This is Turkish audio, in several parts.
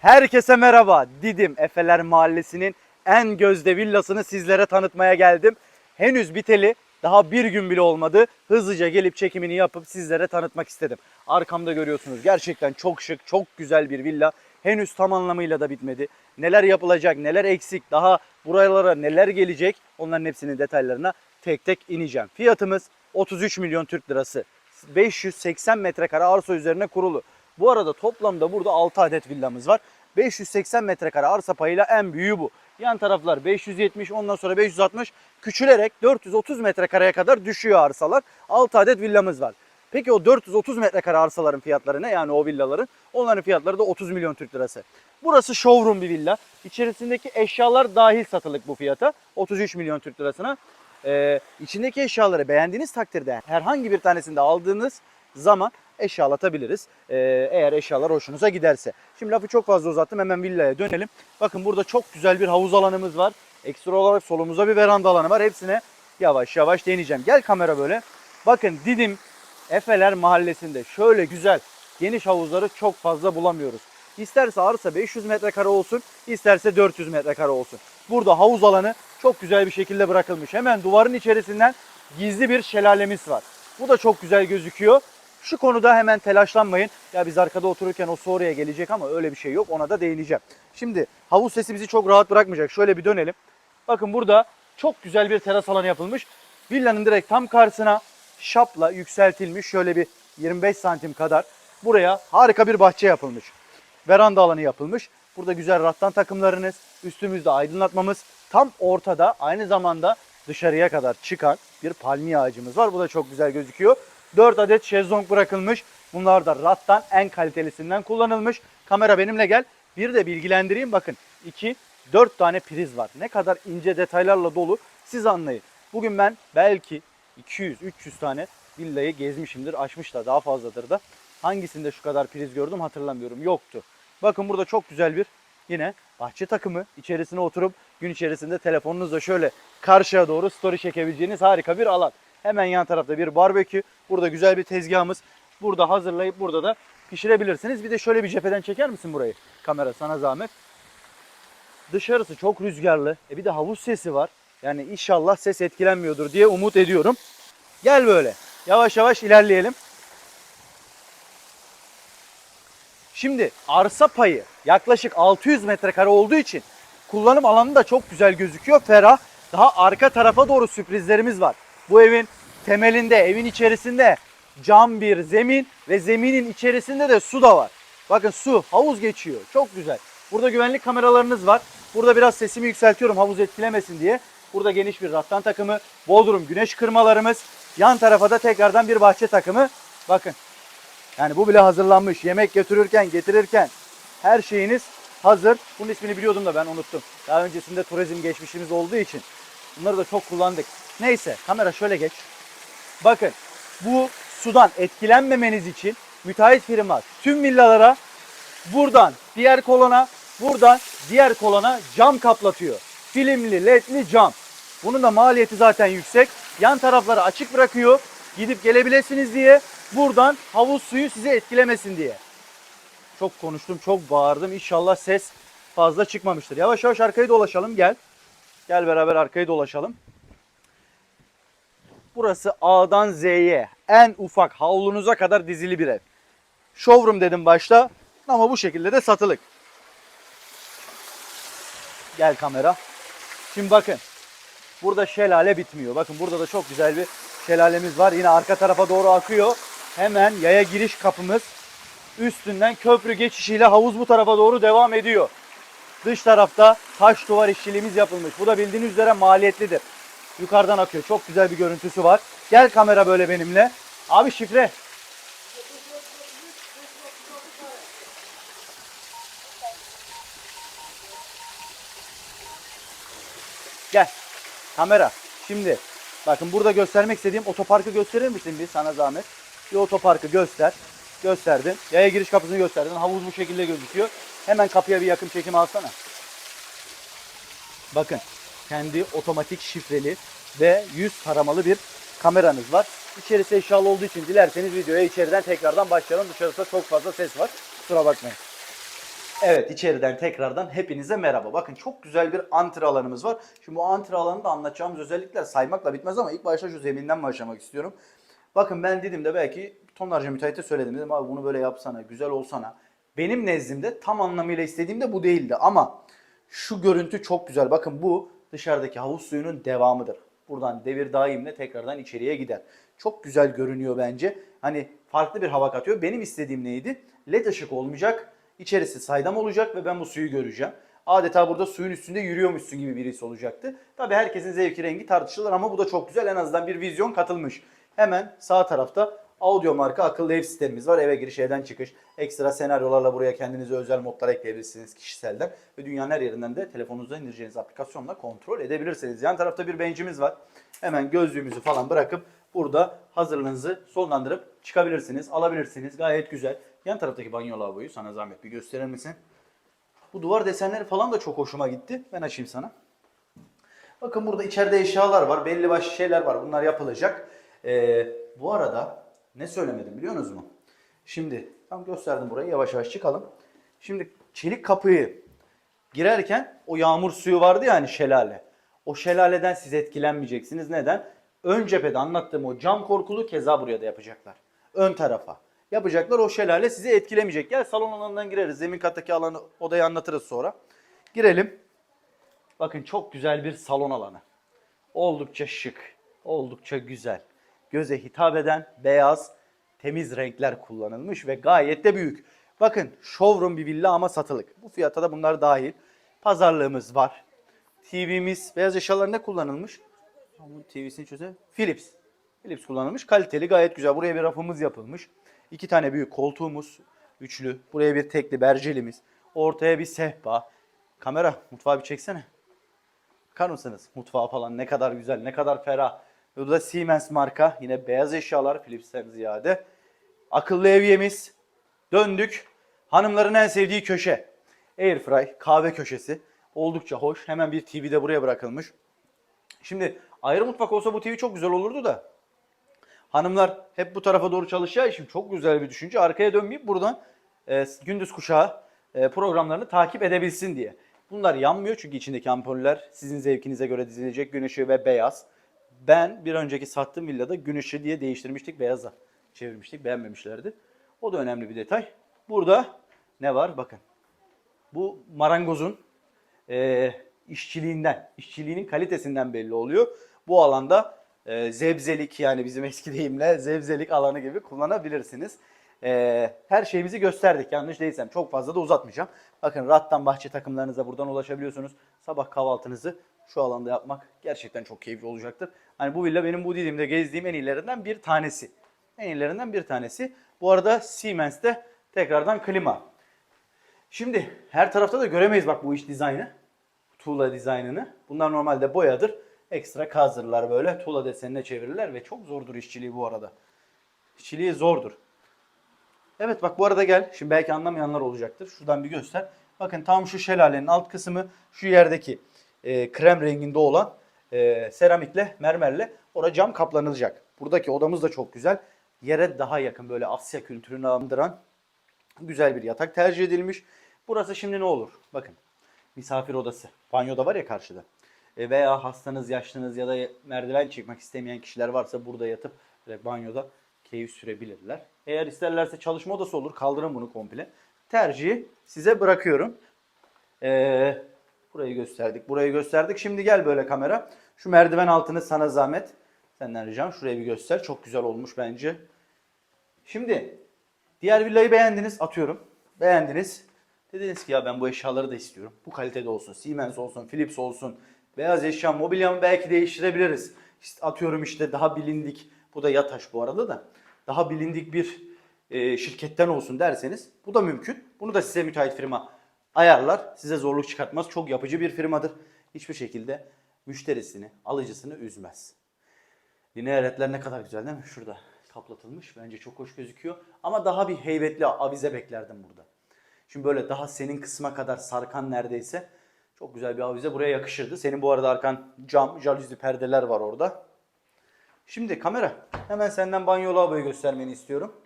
Herkese merhaba. Didim Efeler Mahallesi'nin en gözde villasını sizlere tanıtmaya geldim. Henüz biteli daha bir gün bile olmadı. Hızlıca gelip çekimini yapıp sizlere tanıtmak istedim. Arkamda görüyorsunuz gerçekten çok şık, çok güzel bir villa. Henüz tam anlamıyla da bitmedi. Neler yapılacak, neler eksik, daha buralara neler gelecek onların hepsinin detaylarına tek tek ineceğim. Fiyatımız 33 milyon Türk lirası. 580 metrekare arsa üzerine kurulu. Bu arada toplamda burada 6 adet villamız var. 580 metrekare arsa payıyla en büyüğü bu. Yan taraflar 570 ondan sonra 560 küçülerek 430 metrekareye kadar düşüyor arsalar. 6 adet villamız var. Peki o 430 metrekare arsaların fiyatları ne? Yani o villaların. Onların fiyatları da 30 milyon Türk lirası. Burası showroom bir villa. İçerisindeki eşyalar dahil satılık bu fiyata. 33 milyon Türk lirasına. Ee, içindeki eşyaları beğendiğiniz takdirde herhangi bir tanesinde aldığınız zaman eşyalatabiliriz. Ee, eğer eşyalar hoşunuza giderse. Şimdi lafı çok fazla uzattım. Hemen villaya dönelim. Bakın burada çok güzel bir havuz alanımız var. Ekstra olarak solumuzda bir veranda alanı var. Hepsine yavaş yavaş değineceğim. Gel kamera böyle. Bakın Didim Efeler Mahallesi'nde şöyle güzel geniş havuzları çok fazla bulamıyoruz. İsterse arsa 500 metrekare olsun, isterse 400 metrekare olsun. Burada havuz alanı çok güzel bir şekilde bırakılmış. Hemen duvarın içerisinden gizli bir şelalemiz var. Bu da çok güzel gözüküyor. Şu konuda hemen telaşlanmayın. Ya biz arkada otururken o su gelecek ama öyle bir şey yok. Ona da değineceğim. Şimdi havuz sesi bizi çok rahat bırakmayacak. Şöyle bir dönelim. Bakın burada çok güzel bir teras alanı yapılmış. Villanın direkt tam karşısına şapla yükseltilmiş şöyle bir 25 santim kadar. Buraya harika bir bahçe yapılmış. Veranda alanı yapılmış. Burada güzel rattan takımlarınız, üstümüzde aydınlatmamız. Tam ortada aynı zamanda dışarıya kadar çıkan bir palmiye ağacımız var. Bu da çok güzel gözüküyor. 4 adet şezlong bırakılmış. Bunlar da rattan en kalitelisinden kullanılmış. Kamera benimle gel. Bir de bilgilendireyim bakın. 2 4 tane priz var. Ne kadar ince detaylarla dolu siz anlayın. Bugün ben belki 200-300 tane villayı gezmişimdir. Açmış da daha fazladır da. Hangisinde şu kadar priz gördüm hatırlamıyorum. Yoktu. Bakın burada çok güzel bir yine bahçe takımı. İçerisine oturup gün içerisinde telefonunuzla şöyle karşıya doğru story çekebileceğiniz harika bir alan. Hemen yan tarafta bir barbekü. Burada güzel bir tezgahımız. Burada hazırlayıp burada da pişirebilirsiniz. Bir de şöyle bir cepheden çeker misin burayı? Kamera sana zahmet. Dışarısı çok rüzgarlı. E bir de havuz sesi var. Yani inşallah ses etkilenmiyordur diye umut ediyorum. Gel böyle. Yavaş yavaş ilerleyelim. Şimdi arsa payı yaklaşık 600 metrekare olduğu için kullanım alanı da çok güzel gözüküyor. Ferah. Daha arka tarafa doğru sürprizlerimiz var. Bu evin temelinde, evin içerisinde cam bir zemin ve zeminin içerisinde de su da var. Bakın su, havuz geçiyor. Çok güzel. Burada güvenlik kameralarınız var. Burada biraz sesimi yükseltiyorum havuz etkilemesin diye. Burada geniş bir rattan takımı, bodrum güneş kırmalarımız. Yan tarafa da tekrardan bir bahçe takımı. Bakın. Yani bu bile hazırlanmış. Yemek götürürken, getirirken her şeyiniz hazır. Bunun ismini biliyordum da ben unuttum. Daha öncesinde turizm geçmişimiz olduğu için bunları da çok kullandık. Neyse kamera şöyle geç. Bakın bu sudan etkilenmemeniz için müteahhit firma tüm villalara buradan diğer kolona, buradan diğer kolona cam kaplatıyor. Filmli, ledli cam. Bunun da maliyeti zaten yüksek. Yan tarafları açık bırakıyor. Gidip gelebilirsiniz diye. Buradan havuz suyu sizi etkilemesin diye. Çok konuştum, çok bağırdım. İnşallah ses fazla çıkmamıştır. Yavaş yavaş arkayı dolaşalım. Gel. Gel beraber arkayı dolaşalım. Burası A'dan Z'ye en ufak havlunuza kadar dizili bir ev. Showroom dedim başta ama bu şekilde de satılık. Gel kamera. Şimdi bakın. Burada şelale bitmiyor. Bakın burada da çok güzel bir şelalemiz var. Yine arka tarafa doğru akıyor. Hemen yaya giriş kapımız üstünden köprü geçişiyle havuz bu tarafa doğru devam ediyor. Dış tarafta taş duvar işçiliğimiz yapılmış. Bu da bildiğiniz üzere maliyetlidir. Yukarıdan akıyor. Çok güzel bir görüntüsü var. Gel kamera böyle benimle. Abi şifre. Gel. Kamera. Şimdi bakın burada göstermek istediğim otoparkı gösterir misin bir sana zahmet? Bir otoparkı göster. Gösterdin. Yaya giriş kapısını gösterdin. Havuz bu şekilde gözüküyor. Hemen kapıya bir yakın çekim alsana. Bakın kendi otomatik şifreli ve yüz taramalı bir kameranız var. İçerisi eşyalı olduğu için dilerseniz videoya içeriden tekrardan başlayalım. Dışarıda çok fazla ses var. Kusura bakmayın. Evet içeriden tekrardan hepinize merhaba. Bakın çok güzel bir antre alanımız var. Şimdi bu antre alanında anlatacağımız özellikler saymakla bitmez ama ilk başta şu zeminden başlamak istiyorum. Bakın ben dedim de belki tonlarca müteahhite söyledim. Dedim abi bunu böyle yapsana, güzel olsana. Benim nezdimde tam anlamıyla istediğim de bu değildi ama şu görüntü çok güzel. Bakın bu dışarıdaki havuz suyunun devamıdır. Buradan devir daimle tekrardan içeriye gider. Çok güzel görünüyor bence. Hani farklı bir hava katıyor. Benim istediğim neydi? LED ışık olmayacak. İçerisi saydam olacak ve ben bu suyu göreceğim. Adeta burada suyun üstünde yürüyormuşsun gibi bir his olacaktı. Tabi herkesin zevki rengi tartışılır ama bu da çok güzel. En azından bir vizyon katılmış. Hemen sağ tarafta audio marka akıllı ev sistemimiz var. Eve giriş, evden çıkış. Ekstra senaryolarla buraya kendinize özel modlar ekleyebilirsiniz kişiselden. Ve dünyanın her yerinden de telefonunuza indireceğiniz aplikasyonla kontrol edebilirsiniz. Yan tarafta bir bencimiz var. Hemen gözlüğümüzü falan bırakıp burada hazırlığınızı sonlandırıp çıkabilirsiniz, alabilirsiniz. Gayet güzel. Yan taraftaki banyo lavaboyu sana zahmet bir gösterir misin? Bu duvar desenleri falan da çok hoşuma gitti. Ben açayım sana. Bakın burada içeride eşyalar var. Belli başlı şeyler var. Bunlar yapılacak. Ee, bu arada ne söylemedim biliyor musunuz mu? Şimdi tam gösterdim burayı. Yavaş yavaş çıkalım. Şimdi çelik kapıyı girerken o yağmur suyu vardı ya hani şelale. O şelaleden siz etkilenmeyeceksiniz. Neden? Ön cephede anlattığım o cam korkulu keza buraya da yapacaklar. Ön tarafa. Yapacaklar o şelale sizi etkilemeyecek. Gel salon alanından gireriz. Zemin kattaki alanı odayı anlatırız sonra. Girelim. Bakın çok güzel bir salon alanı. Oldukça şık, oldukça güzel. Göze hitap eden beyaz, temiz renkler kullanılmış ve gayet de büyük. Bakın showroom bir villa ama satılık. Bu fiyata da bunlar dahil. Pazarlığımız var. TV'miz, beyaz eşyalar ne kullanılmış? Bunun TV'sini çöze. Philips. Philips kullanılmış. Kaliteli gayet güzel. Buraya bir rafımız yapılmış. İki tane büyük koltuğumuz. Üçlü. Buraya bir tekli bercelimiz. Ortaya bir sehpa. Kamera mutfağı bir çeksene. Bakar mısınız? Mutfağı falan ne kadar güzel, ne kadar ferah. Bu da Siemens marka. Yine beyaz eşyalar Philips'ten ziyade. Akıllı evyemiz. Döndük. Hanımların en sevdiği köşe. Airfry kahve köşesi. Oldukça hoş. Hemen bir TV de buraya bırakılmış. Şimdi ayrı mutfak olsa bu TV çok güzel olurdu da. Hanımlar hep bu tarafa doğru çalışacağı için çok güzel bir düşünce. Arkaya dönmeyip buradan e, gündüz kuşağı e, programlarını takip edebilsin diye. Bunlar yanmıyor çünkü içindeki ampuller sizin zevkinize göre dizilecek gün ışığı ve beyaz. Ben bir önceki sattığım villada gün ışığı diye değiştirmiştik beyaza. Çevirmiştik beğenmemişlerdi. O da önemli bir detay. Burada ne var bakın. Bu marangozun e, işçiliğinden, işçiliğinin kalitesinden belli oluyor. Bu alanda e, zebzelik yani bizim eski deyimle zebzelik alanı gibi kullanabilirsiniz. E, her şeyimizi gösterdik yanlış değilsem. Çok fazla da uzatmayacağım. Bakın rattan bahçe takımlarınıza buradan ulaşabiliyorsunuz. Sabah kahvaltınızı şu alanda yapmak gerçekten çok keyifli olacaktır. Hani bu villa benim bu dediğimde gezdiğim en iyilerinden bir tanesi. En iyilerinden bir tanesi. Bu arada Siemens'te tekrardan klima. Şimdi her tarafta da göremeyiz bak bu iş dizaynı. Tuğla dizaynını. Bunlar normalde boyadır. Ekstra kazırlar böyle tuğla desenine çevirirler ve çok zordur işçiliği bu arada. İşçiliği zordur. Evet bak bu arada gel. Şimdi belki anlamayanlar olacaktır. Şuradan bir göster. Bakın tam şu şelalenin alt kısmı şu yerdeki e, krem renginde olan e, seramikle, mermerle orada cam kaplanılacak. Buradaki odamız da çok güzel. Yere daha yakın böyle Asya kültürünü andıran güzel bir yatak tercih edilmiş. Burası şimdi ne olur? Bakın misafir odası. Banyo da var ya karşıda. E, veya hastanız, yaşlınız ya da merdiven çıkmak istemeyen kişiler varsa burada yatıp banyoda keyif sürebilirler. Eğer isterlerse çalışma odası olur. Kaldırın bunu komple. Tercihi size bırakıyorum. Ee, burayı gösterdik. Burayı gösterdik. Şimdi gel böyle kamera. Şu merdiven altını sana zahmet. Senden ricam şuraya bir göster. Çok güzel olmuş bence. Şimdi diğer villayı beğendiniz. Atıyorum. Beğendiniz. Dediniz ki ya ben bu eşyaları da istiyorum. Bu kalitede olsun. Siemens olsun, Philips olsun. Beyaz eşya, mobilyamı belki değiştirebiliriz. İşte atıyorum işte daha bilindik. Bu da Yataş bu arada da. Daha bilindik bir şirketten olsun derseniz bu da mümkün. Bunu da size müteahhit firma ayarlar. Size zorluk çıkartmaz. Çok yapıcı bir firmadır. Hiçbir şekilde müşterisini, alıcısını üzmez. Lineer ledler ne kadar güzel değil mi? Şurada kaplatılmış. Bence çok hoş gözüküyor. Ama daha bir heybetli avize beklerdim burada. Şimdi böyle daha senin kısma kadar sarkan neredeyse çok güzel bir avize buraya yakışırdı. Senin bu arada arkan cam, jalüzi perdeler var orada. Şimdi kamera hemen senden banyo lavaboyu göstermeni istiyorum.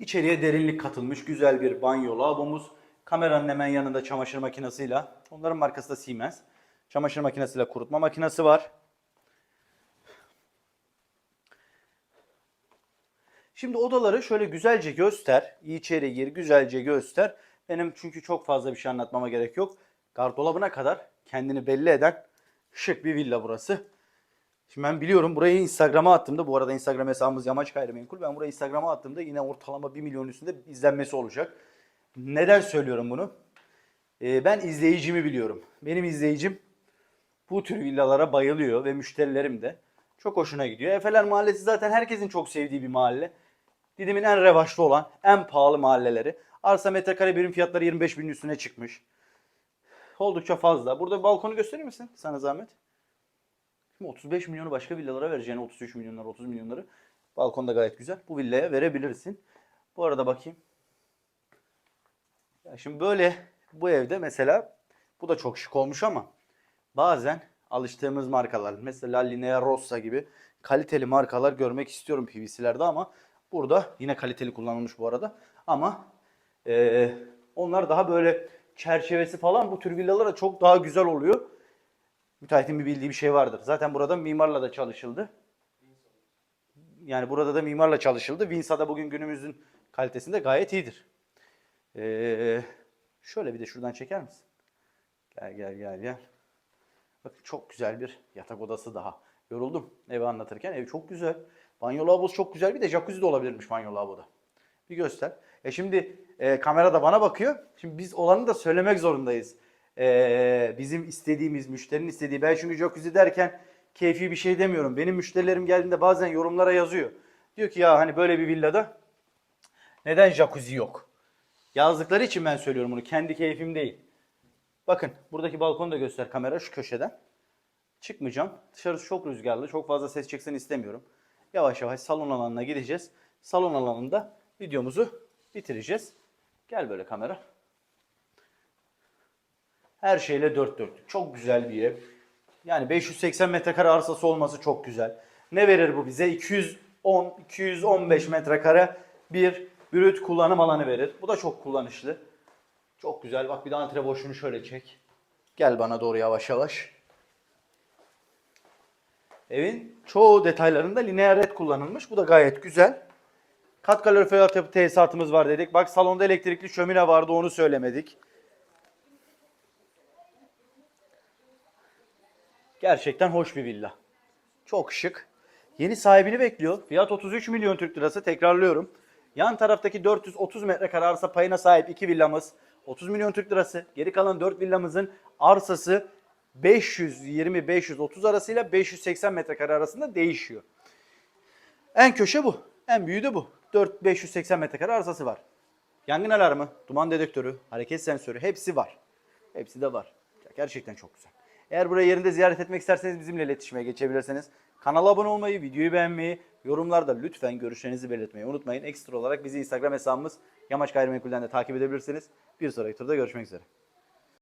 İçeriye derinlik katılmış güzel bir banyo lavabomuz. Kameranın hemen yanında çamaşır makinesiyle. Onların markası da Siemens. Çamaşır makinesiyle kurutma makinesi var. Şimdi odaları şöyle güzelce göster. İçeri gir, güzelce göster. Benim çünkü çok fazla bir şey anlatmama gerek yok. Gardolabına kadar kendini belli eden şık bir villa burası. Şimdi ben biliyorum burayı Instagram'a attığımda, bu arada Instagram hesabımız Yamaç Gayrimenkul. Ben burayı Instagram'a attığımda yine ortalama 1 milyon üstünde izlenmesi olacak. Neden söylüyorum bunu? Ee, ben izleyicimi biliyorum. Benim izleyicim bu tür villalara bayılıyor ve müşterilerim de çok hoşuna gidiyor. Efeler Mahallesi zaten herkesin çok sevdiği bir mahalle. Didim'in en revaçlı olan, en pahalı mahalleleri. Arsa metrekare birim fiyatları 25 binin üstüne çıkmış. Oldukça fazla. Burada bir balkonu gösterir misin sana zahmet? Şimdi 35 milyonu başka villalara vereceğine 33 milyonları 30 milyonları balkonda gayet güzel. Bu villaya verebilirsin. Bu arada bakayım. Ya şimdi böyle bu evde mesela bu da çok şık olmuş ama bazen alıştığımız markalar mesela Linea Rossa gibi kaliteli markalar görmek istiyorum PVC'lerde ama burada yine kaliteli kullanılmış bu arada ama eee, onlar daha böyle çerçevesi falan bu tür villalara çok daha güzel oluyor. Müteahhitin bir bildiği bir şey vardır. Zaten burada mimarla da çalışıldı. Yani burada da mimarla çalışıldı. Vinsa da bugün günümüzün kalitesinde gayet iyidir. Ee, şöyle bir de şuradan çeker misin? Gel gel gel gel. Bakın çok güzel bir yatak odası daha. Yoruldum evi anlatırken. Ev çok güzel. Banyo lavabosu çok güzel. Bir de jacuzzi de olabilirmiş banyo lavaboda. Bir göster. E şimdi e, kamera da bana bakıyor. Şimdi biz olanı da söylemek zorundayız. E, bizim istediğimiz, müşterinin istediği. Ben çünkü jacuzzi derken keyfi bir şey demiyorum. Benim müşterilerim geldiğinde bazen yorumlara yazıyor. Diyor ki ya hani böyle bir villada neden jacuzzi yok? Yazdıkları için ben söylüyorum bunu. Kendi keyfim değil. Bakın buradaki balkonu da göster kamera şu köşeden. Çıkmayacağım. Dışarısı çok rüzgarlı. Çok fazla ses çıksın istemiyorum. Yavaş yavaş salon alanına gideceğiz. Salon alanında videomuzu bitireceğiz. Gel böyle kamera. Her şeyle dört dörtlük. Çok güzel bir ev. Yani 580 metrekare arsası olması çok güzel. Ne verir bu bize? 210, 215 metrekare bir brüt kullanım alanı verir. Bu da çok kullanışlı. Çok güzel. Bak bir de antre boşluğunu şöyle çek. Gel bana doğru yavaş yavaş. Evin çoğu detaylarında lineer red kullanılmış. Bu da gayet güzel. Kat kalorifer altyapı tesisatımız var dedik. Bak salonda elektrikli şömine vardı onu söylemedik. Gerçekten hoş bir villa. Çok şık. Yeni sahibini bekliyor. Fiyat 33 milyon Türk lirası. Tekrarlıyorum. Yan taraftaki 430 metrekare arsa payına sahip iki villamız 30 milyon Türk lirası. Geri kalan 4 villamızın arsası 520-530 arasıyla 580 metrekare arasında değişiyor. En köşe bu. En büyüğü de bu. 4 580 metrekare arsası var. Yangın alarmı, duman dedektörü, hareket sensörü hepsi var. Hepsi de var. Gerçekten çok güzel. Eğer burayı yerinde ziyaret etmek isterseniz bizimle iletişime geçebilirsiniz. Kanala abone olmayı, videoyu beğenmeyi, yorumlarda lütfen görüşlerinizi belirtmeyi unutmayın. Ekstra olarak bizi Instagram hesabımız Yamaç Gayrimenkul'den de takip edebilirsiniz. Bir sonraki turda görüşmek üzere.